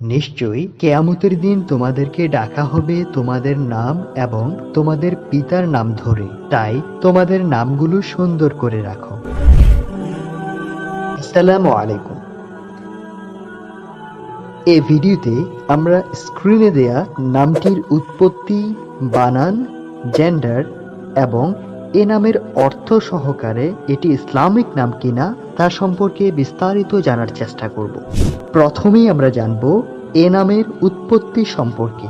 নিশ্চয়ই কেয়ামতের দিন তোমাদেরকে ডাকা হবে তোমাদের নাম এবং তোমাদের পিতার নাম ধরে। তাই তোমাদের নামগুলো সুন্দর করে রাখো। আসসালামু আলাইকুম। এই ভিডিওতে আমরা স্ক্রিনে দেয়া নামটির উৎপত্তি, বানান জেন্ডার এবং এ নামের অর্থ সহকারে এটি ইসলামিক নাম কিনা তা সম্পর্কে বিস্তারিত জানার চেষ্টা করব। প্রথমেই আমরা জানব এ নামের উৎপত্তি সম্পর্কে।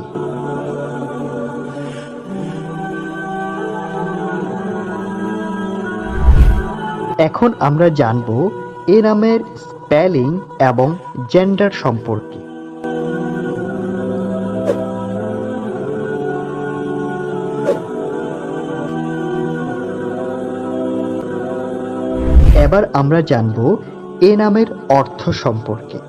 এখন আমরা জানব এ নামের স্পেলিং এবং জেন্ডার সম্পর্কে। এবার আমরা জানব এ নামের অর্থ সম্পর্কে।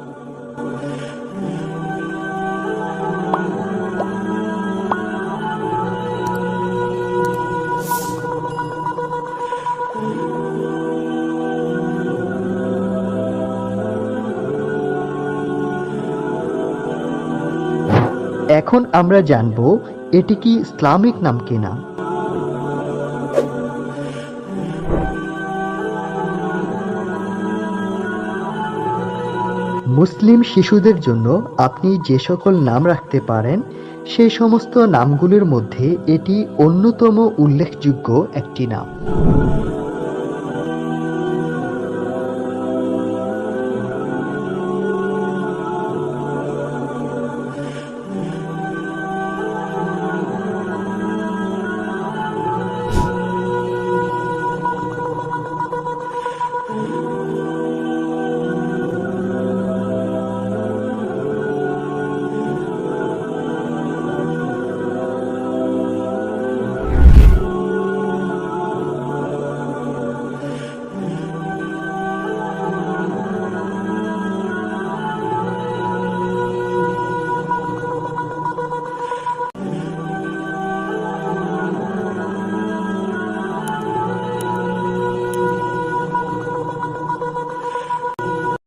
এখন আমরা জানব এটি কি ইসলামিক নাম কিনা। মুসলিম শিশুদের জন্য আপনি যে সকল নাম রাখতে পারেন সে সমস্ত নামগুলির মধ্যে এটি অন্যতম উল্লেখযোগ্য একটি নাম।